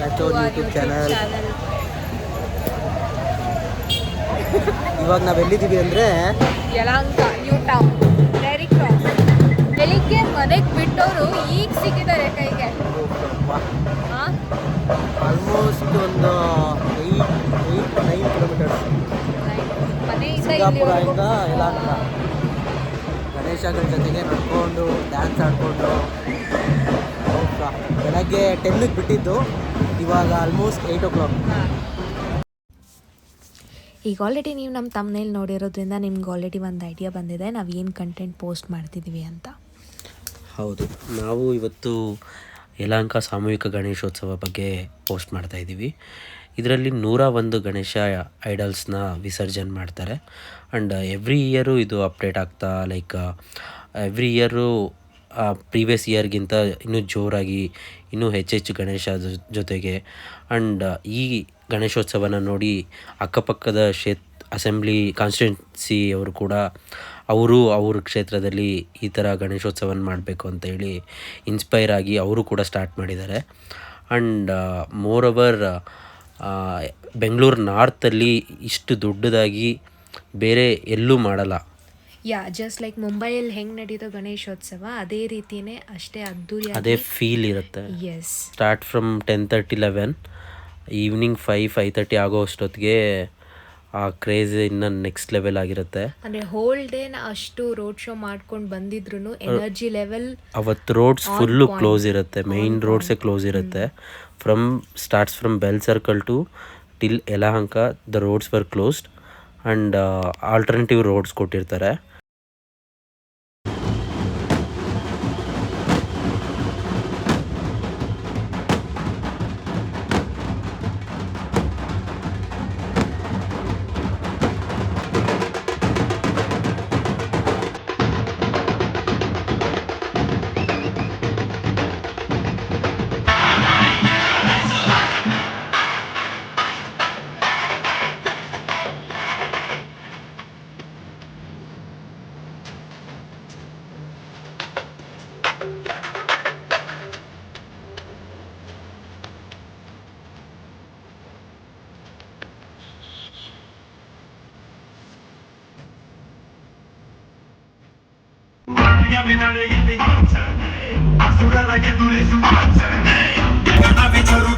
YouTube ಇವಾಗ ನಾವು ಎಲ್ಲಿದ್ದೀವಿ ಅಂದರೆ Yelahanka new town very cross ಬೆಳಿಗ್ಗೆ ಮನೆಗೆ ಬಿಟ್ಟವರು ಈಗ ಸಿಕ್ಕಿದ್ದಾರೆ ಕೈಗೆ. ಹಾ? ಆಲ್ಮೋಸ್ಟ್ ಒಂದು eight eight nine kilometres Yelahanka. ಗಣೇಶಗಳ ಜೊತೆಗೆ ನಡ್ಕೊಂಡು ಡ್ಯಾನ್ಸ್ ಆಡಿಕೊಂಡು. ಬೆಳಗ್ಗೆ ಟೆನ್ನಿಗೆ ಬಿಟ್ಟಿದ್ದು. ಇವಾಗ ಆಲ್ಮೋಸ್ಟ್ ಏಟ್ ಓ ಕ್ಲಾಕ್. ಈಗ ಆಲ್ರೆಡಿ ನೀವು ನಮ್ಮ ತಮ್ಮನೇಲಿ ನೋಡಿರೋದ್ರಿಂದ ನಿಮ್ಗೆ ಆಲ್ರೆಡಿ ಒಂದು ಐಡಿಯಾ ಬಂದಿದೆ. ನಾವು ಏನು ಕಂಟೆಂಟ್ ಪೋಸ್ಟ್ ಮಾಡ್ತಿದ್ದೀವಿ ಅಂತ. ಹೌದು. ನಾವು ಇವತ್ತು ಯಲಹಂಕ ಸಾಮೂಹಿಕ ಗಣೇಶೋತ್ಸವ ಬಗ್ಗೆ ಪೋಸ್ಟ್ ಮಾಡ್ತಾ ಇದ್ದೀವಿ ಇದರಲ್ಲಿ ನೂರ ಒಂದು ಗಣೇಶ ಐಡಲ್ಸ್ನ ವಿಸರ್ಜನೆ ಮಾಡ್ತಾರೆ. ಆ್ಯಂಡ್ ಎವ್ರಿ ಇಯರು ಇದು ಅಪ್ಡೇಟ್ ಆಗ್ತಾ ಲೈಕ್ ಎವ್ರಿ ಇಯರು ಪ್ರೀವಿಯಸ್ ಇಯರ್ಗಿಂತ ಇನ್ನೂ ಜೋರಾಗಿ, ಇನ್ನೂ ಹೆಚ್ಚೆಚ್ಚು ಗಣೇಶ ಜೊತೆಗೆ. ಆ್ಯಂಡ್ ಈ ಗಣೇಶೋತ್ಸವನ ನೋಡಿ ಅಕ್ಕಪಕ್ಕದ ಕ್ಷೇತ್, ಅಸೆಂಬ್ಲಿ ಅವರು ಕೂಡ, ಅವರು ಅವ್ರ ಕ್ಷೇತ್ರದಲ್ಲಿ ಈ ಥರ ಗಣೇಶೋತ್ಸವನ ಮಾಡಬೇಕು ಅಂತ ಹೇಳಿ ಇನ್ಸ್ಪೈರ್ ಆಗಿ ಅವರು ಕೂಡ ಸ್ಟಾರ್ಟ್ ಮಾಡಿದ್ದಾರೆ. ಆ್ಯಂಡ್ ಮೋರ್ ಓವರ್ ಬೆಂಗಳೂರು ನಾರ್ತಲ್ಲಿ ಇಷ್ಟು ದೊಡ್ಡದಾಗಿ ಬೇರೆ ಎಲ್ಲೂ ಮಾಡಲ್ಲ. ಯಾ ಜಸ್ಟ್ ಲೈಕ್ ಮುಂಬೈಯಲ್ಲಿ ಹೆಂಗೆ ನಡೀತೋ ಗಣೇಶೋತ್ಸವ ಅದೇ ರೀತಿನೇ ಅಷ್ಟೇ ಅದ್ದೂರಿ ಅದೇ ಫೀಲ್ ಇರುತ್ತೆ. Yes start from ten thirty eleven evening five five thirty ಆಗೋ ಅಷ್ಟೊತ್ತಿಗೆ ಆ ಕ್ರೇಜ್ ಇನ್ನು ನೆಕ್ಸ್ಟ್ ಲೆವೆಲ್ ಆಗಿರುತ್ತೆ. ಅಂದರೆ ಹೋಲ್ ಡೇನ ಅಷ್ಟು ರೋಡ್ ಶೋ ಮಾಡ್ಕೊಂಡು ಬಂದಿದ್ರು ಎನರ್ಜಿ ಲೆವೆಲ್ ಅವತ್ತು ರೋಡ್ಸ್ ಫುಲ್ಲು ಕ್ಲೋಸ್ ಇರುತ್ತೆ. ಮೈನ್ ರೋಡ್ಸೇ ಕ್ಲೋಸ್ ಇರುತ್ತೆ. From starts from bell circle to till Yelahanka the roads were closed and alternative roads ಕೊಟ್ಟಿರ್ತಾರೆ. Zmieniamy na legendy Asura na jedną leżu Nawet czaru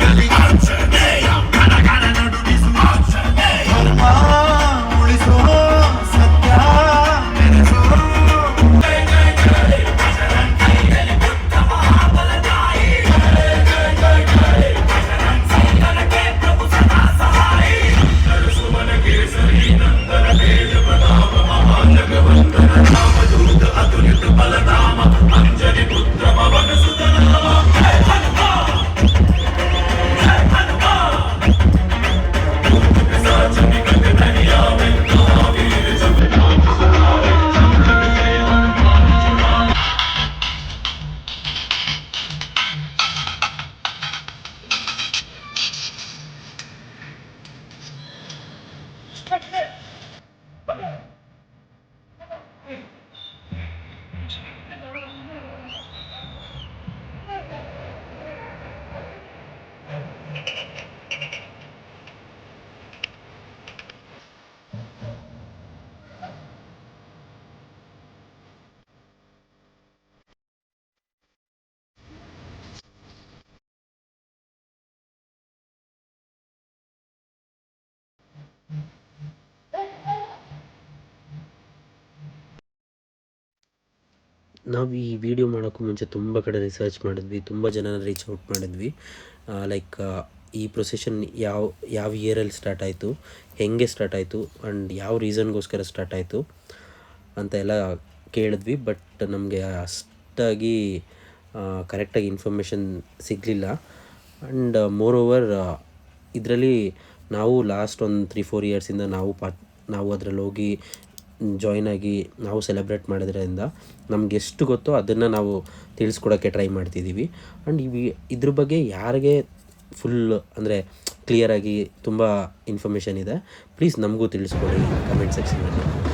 అతులితు బలరామ ನಾವು ಈ video ಮಾಡೋಕ್ಕೂ ಮುಂಚೆ ತುಂಬ ಕಡೆ ರಿಸರ್ಚ್ ಮಾಡಿದ್ವಿ, ತುಂಬ ಜನನ ರೀಚ್ ಔಟ್ ಮಾಡಿದ್ವಿ. ಲೈಕ್ ಈ ಪ್ರೊಸೆಷನ್ ಯಾವ ಯಾವ ಇಯರಲ್ಲಿ ಸ್ಟಾರ್ಟ್ ಆಯಿತು, ಹೆಂಗೆ ಸ್ಟಾರ್ಟ್ ಆಯಿತು ಆ್ಯಂಡ್ ಯಾವ ರೀಸನ್ಗೋಸ್ಕರ ಸ್ಟಾರ್ಟ್ ಆಯಿತು ಅಂತ ಎಲ್ಲ ಕೇಳಿದ್ವಿ. ಬಟ್ ನಮಗೆ ಅಷ್ಟಾಗಿ ಕರೆಕ್ಟಾಗಿ ಇನ್ಫಾರ್ಮೇಷನ್ ಸಿಗಲಿಲ್ಲ. ಆ್ಯಂಡ್ ಮೋರ್ ಓವರ್ ಇದರಲ್ಲಿ ನಾವು ಲಾಸ್ಟ್ ಒಂದು ತ್ರೀ ಫೋರ್ ಇಯರ್ಸಿಂದ ನಾವು ಪಾ ನಾವು ಅದರಲ್ಲಿ ಹೋಗಿ ಜಾಯ್ನ್ ಆಗಿ ನಾವು ಸೆಲೆಬ್ರೇಟ್ ಮಾಡೋದ್ರಿಂದ ನಮ್ಗೆ ಎಷ್ಟು ಗೊತ್ತೋ ಅದನ್ನು ನಾವು ತಿಳಿಸ್ಕೊಡೋಕ್ಕೆ ಟ್ರೈ ಮಾಡ್ತಿದ್ದೀವಿ. ಆ್ಯಂಡ್ ಇವಿ ಇದ್ರ ಬಗ್ಗೆ ಯಾರಿಗೆ ಫುಲ್ ಅಂದರೆ ಕ್ಲಿಯರಾಗಿ ತುಂಬ ಇನ್ಫಾರ್ಮೇಷನ್ ಇದೆ. ಪ್ಲೀಸ್ ನಮಗೂ ತಿಳಿಸ್ಕೊಡಿ ಕಮೆಂಟ್ ಸೆಕ್ಷನಲ್ಲಿ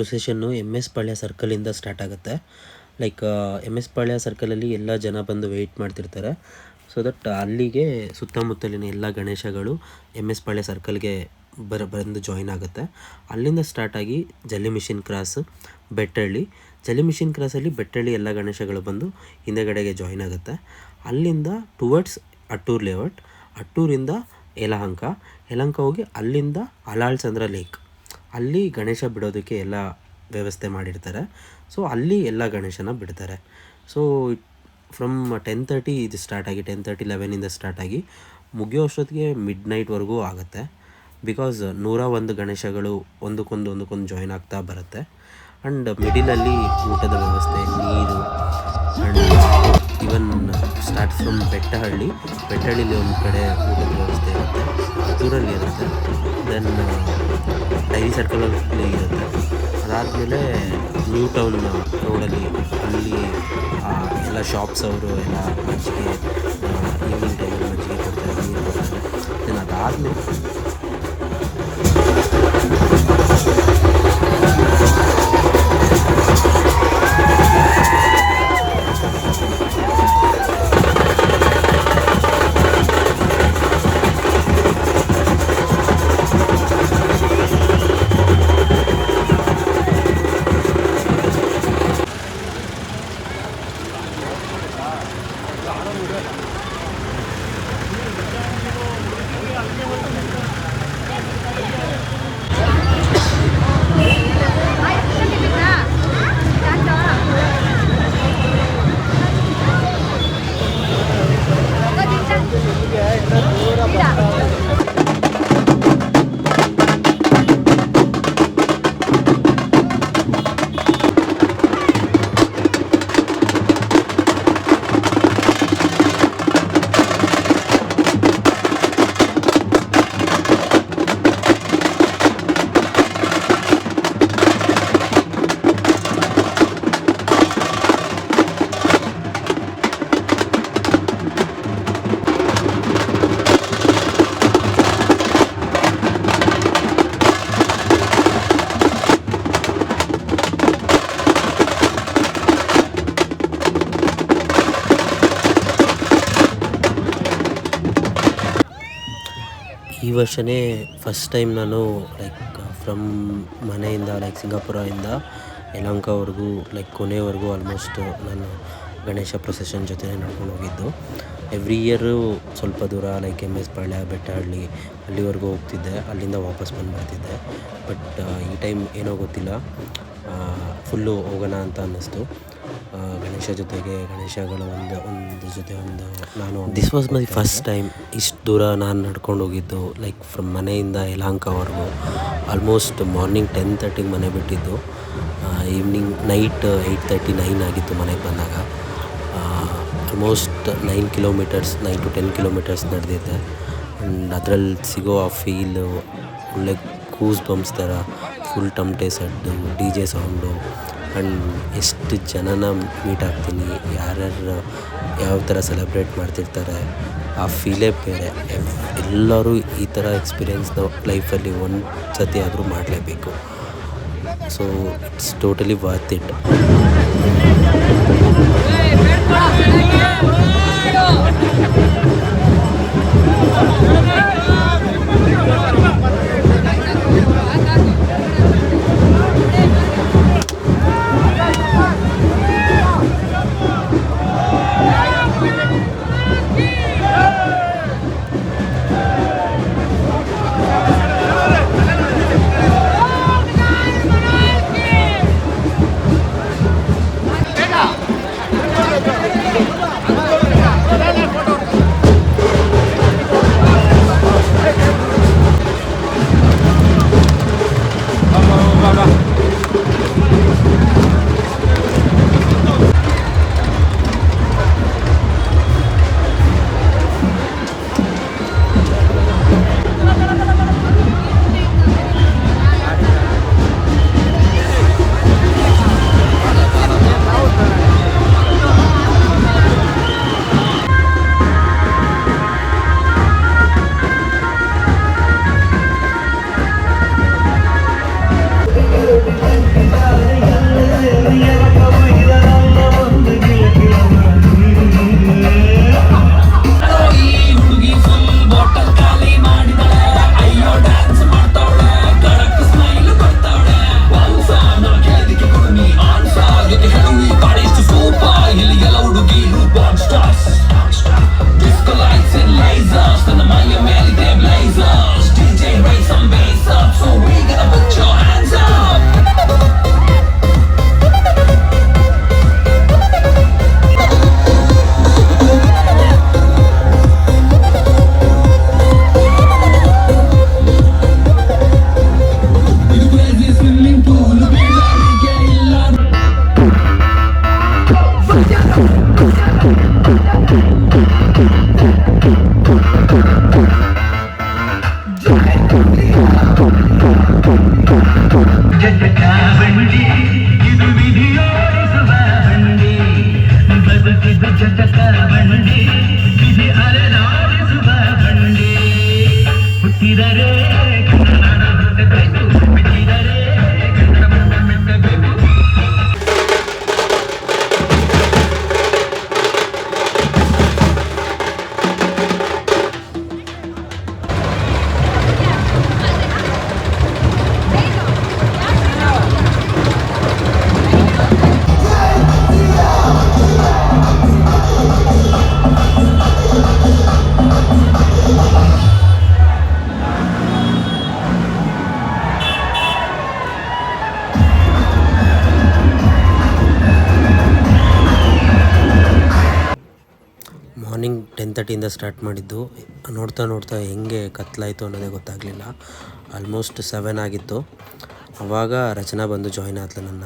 ಪ್ರೊಸೆಷನ್ನು ಎಂ ಎಸ್ ಪಾಳ್ಯ ಸರ್ಕಲಿಂದ ಸ್ಟಾರ್ಟ್ ಆಗುತ್ತೆ. ಲೈಕ್ ಎಂ ಎಸ್ ಪಾಳ್ಯ ಸರ್ಕಲಲ್ಲಿ ಎಲ್ಲ ಜನ ಬಂದು ವೆಯ್ಟ್ ಮಾಡ್ತಿರ್ತಾರೆ. ಸೊ ದಟ್ ಅಲ್ಲಿಗೆ ಸುತ್ತಮುತ್ತಲಿನ ಎಲ್ಲ ಗಣೇಶಗಳು ಎಂ ಎಸ್ ಪಾಳ್ಯ ಸರ್ಕಲ್ಗೆ ಬರ, ಬಂದು ಜಾಯಿನ್ ಆಗುತ್ತೆ. ಅಲ್ಲಿಂದ ಸ್ಟಾರ್ಟಾಗಿ ಜಲ್ಲಿ ಮಿಷಿನ್ ಕ್ರಾಸ್, ಬೆಟ್ಟಳ್ಳಿ. ಜಲ್ಲಿ ಮಿಷಿನ್ ಕ್ರಾಸಲ್ಲಿ ಬೆಟ್ಟಳ್ಳಿ ಎಲ್ಲ ಗಣೇಶಗಳು ಬಂದು ಹಿಂದೆಗಡೆಗೆ ಜಾಯಿನ್ ಆಗುತ್ತೆ. ಅಲ್ಲಿಂದ ಟುವರ್ಡ್ಸ್ ಅಟ್ಟೂರ್ ಲೇಔಟ್ ಅಟ್ಟೂರಿಂದ ಯಲಹಂಕ. ಯಲಹಂಕ ಹೋಗಿ ಅಲ್ಲಿಂದ ಅಲಾಳ್ ಚಂದ್ರ ಲೇಕ್ ಅಲ್ಲಿ ಗಣೇಶ ಬಿಡೋದಕ್ಕೆ ಎಲ್ಲ ವ್ಯವಸ್ಥೆ ಮಾಡಿರ್ತಾರೆ. ಸೊ ಅಲ್ಲಿ ಎಲ್ಲ ಗಣೇಶನ ಬಿಡ್ತಾರೆ. ಸೊ ಫ್ರಮ್ ಟೆನ್ ತರ್ಟಿ ಇದು ಸ್ಟಾರ್ಟ್ ಆಗಿ ಟೆನ್ ತರ್ಟಿ ಲೆವೆನಿಂದ ಸ್ಟಾರ್ಟ್ ಆಗಿ ಮುಗಿಯೋ ಅಷ್ಟೊತ್ತಿಗೆ ಮಿಡ್ ನೈಟ್ವರೆಗೂ ಆಗುತ್ತೆ. ಬಿಕಾಸ್ ನೂರ ಒಂದು ಗಣೇಶಗಳು ಒಂದಕ್ಕೊಂದು ಒಂದಕ್ಕೊಂದು ಜಾಯ್ನ್ ಆಗ್ತಾ ಬರುತ್ತೆ. ಆ್ಯಂಡ್ ಮಿಡಿಲಲ್ಲಿ ಊಟದ ವ್ಯವಸ್ಥೆ, ನೀರು and even start from Bettahalli ಬೆಟ್ಟಹಳ್ಳಿಲಿ ಒಂದು ಕಡೆ ಊಟದ ವ್ಯವಸ್ಥೆ ಇರುತ್ತೆ. ಊರಲ್ಲಿ ಇರುತ್ತೆ. ದೆನ್ ಡೈರಿ ಸರ್ಕಲಲ್ಲಿ ಇರುತ್ತೆ. ಅದಾದಮೇಲೆ ನ್ಯೂ ಟೌನ್ ರೋಡಲ್ಲಿ ಅಲ್ಲಿ ಎಲ್ಲ ಶಾಪ್ಸ್ ಅವರು ಎಲ್ಲ ಮಜ್ಜಿಗೆ ಈವ್ನಿಂಗ್ ಟೈಮಲ್ಲಿ ಮಜ್ಜಿಗೆ ಕೊಡ್ತಾರೆ, ನೀರು ಕೊಡ್ತಾರೆ. ದೆನ್ ಅದಾದಮೇಲೆ ಈ ವರ್ಷನೇ ಫಸ್ಟ್ ಟೈಮ್ ನಾನು ಲೈಕ್ ಫ್ರಮ್ ಮನೆಯಿಂದ ಲೈಕ್ ಸಿಂಗಾಪುರದಿಂದ ಯಲಹಂಕವರೆಗೂ ಲೈಕ್ ಕೊನೆವರೆಗೂ ಆಲ್ಮೋಸ್ಟ್ ನಾನು ಗಣೇಶ ಪ್ರೊಸೆಷನ್ ಜೊತೆ ನಡ್ಕೊಂಡು ಹೋಗಿದ್ದು. ಎವ್ರಿ ಇಯರು ಸ್ವಲ್ಪ ದೂರ like M S Palya Bettahalli ಅಲ್ಲಿವರೆಗೂ ಹೋಗ್ತಿದ್ದೆ. ಅಲ್ಲಿಂದ ವಾಪಸ್ ಬಂದುಬಿಡ್ತಿದ್ದೆ. ಬಟ್ ಈ ಟೈಮ್ ಏನೋ ಗೊತ್ತಿಲ್ಲ. ಫುಲ್ಲು ಹೋಗೋಣ ಅಂತ ಅನ್ನಿಸ್ತು. ಗಣೇಶ ಜೊತೆಗೆ ಗಣೇಶಗಳ ಒಂದು ಒಂದು ಜೊತೆ ಒಂದು ನಾನು this was my first time ಇಷ್ಟು ದೂರ ನಾನು ನಡ್ಕೊಂಡು ಹೋಗಿದ್ದು ಲೈಕ್ ಫ್ರಮ್ ಮನೆಯಿಂದ ಯಲಹಂಕವರೆಗೂ. ಆಲ್ಮೋಸ್ಟ್ ಮಾರ್ನಿಂಗ್ ಟೆನ್ ತರ್ಟಿಗೆ ಮನೆ ಬಿಟ್ಟಿದ್ದು. Evening night eight thirty nine ಆಗಿತ್ತು ಮನೆಗೆ ಬಂದಾಗ. Almost nine kilometres nine to ten kilometres ನಡೆದಿದ್ದೆ and ಅದರಲ್ಲಿ ಸಿಗೋ ಆ ಫೀಲು ಒಳ್ಳೆ ಕೂಸ್ ಬಂಪ್ಸ್ ಥರ ಫುಲ್ ಟಮಟೆ ಸಡ್ಡು ಡಿ ಜೆ ಸೌಂಡು ಆ್ಯಂಡ್ ಎಷ್ಟು ಜನನ ಮೀಟ್ ಆಗ್ತೀನಿ, ಯಾರ್ಯಾರು ಯಾವ ಥರ ಸೆಲೆಬ್ರೇಟ್ ಮಾಡ್ತಿರ್ತಾರೆ, ಆ ಫೀಲೇ ಬೇರೆ. ಎಲ್ಲರೂ ಈ ಥರ ಎಕ್ಸ್ಪೀರಿಯೆನ್ಸ್ನ ಲೈಫಲ್ಲಿ ಒಂದು ಸತಿ ಆದರೂ ಮಾಡಲೇಬೇಕು. So it's totally worth it ತರ್ಟಿಯಿಂದ start ಮಾಡಿದ್ದು. ನೋಡ್ತಾ ನೋಡ್ತಾ ಹೆಂಗೆ ಕತ್ಲಾಯಿತು ಅನ್ನೋದೇ ಗೊತ್ತಾಗಲಿಲ್ಲ. ಆಲ್ಮೋಸ್ಟ್ ಸೆವೆನ್ ಆಗಿತ್ತು. ಆವಾಗ ರಚನಾ ಬಂದು ಜಾಯ್ನ್ ಆದ್ಲು ನನ್ನ.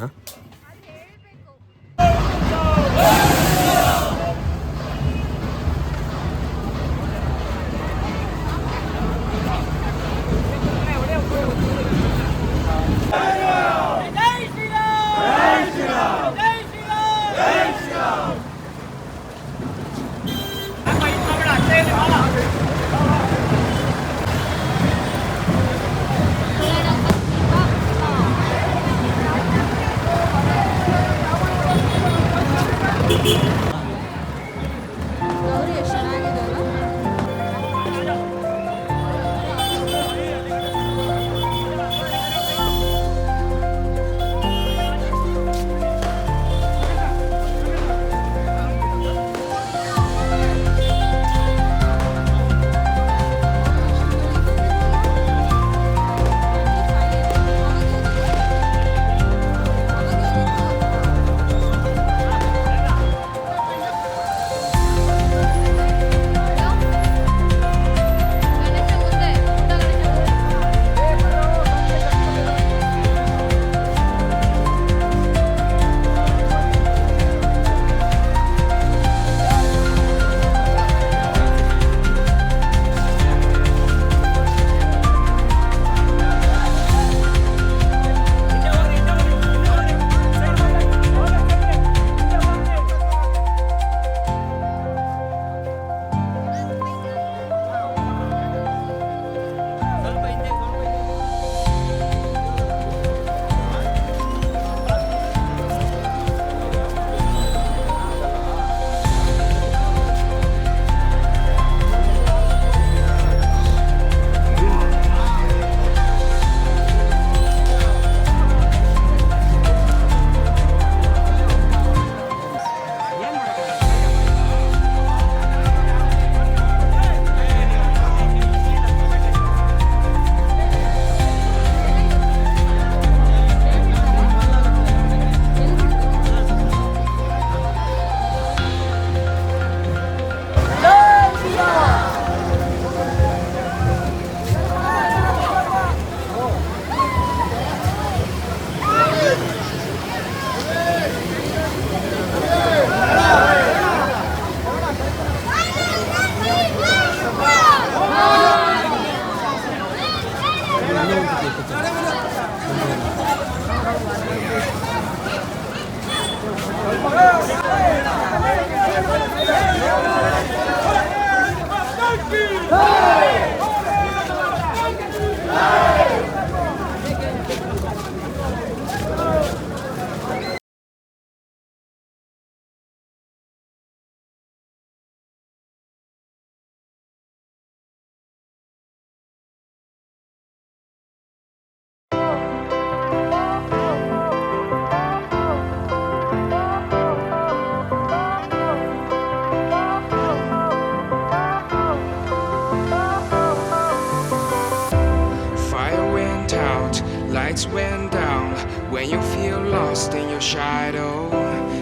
Your shadow,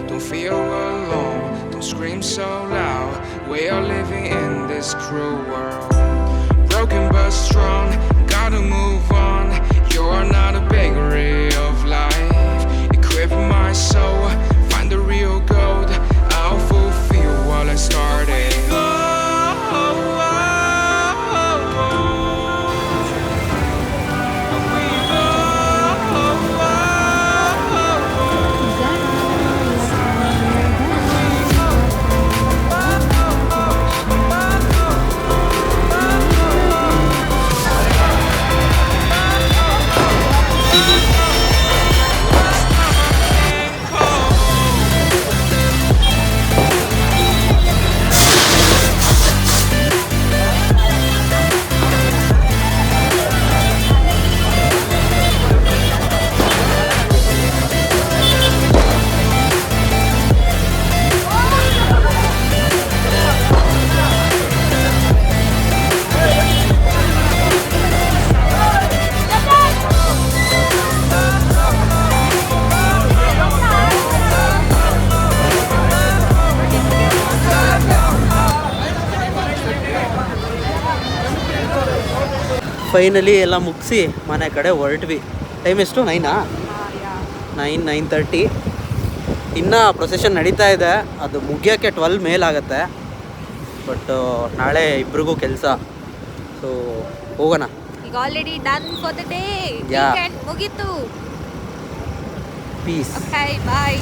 don't feel alone, don't scream so loud. We are living in this cruel world. Broken but strong, finally ಎಲ್ಲ ಮುಗಿಸಿ ಮನೆ ಕಡೆ ಹೊರಟ್ವಿ. ಟೈಮ್ ಎಷ್ಟು? ನೈನಾ ನೈನ್ ನೈನ್ ತರ್ಟಿ ಇನ್ನೂ ಪ್ರೊಸೆಷನ್ ನಡೀತಾ ಇದೆ. ಅದು ಮುಗಿಯೋಕ್ಕೆ ಟ್ವೆಲ್ ಮೇಲಾಗತ್ತೆ. ಬಟ್ ನಾಳೆ ಇಬ್ರಿಗೂ ಕೆಲಸ. ಸೊ ಹೋಗೋಣ. ಈಗ already done for the day ಮುಗೀತು. Peace bye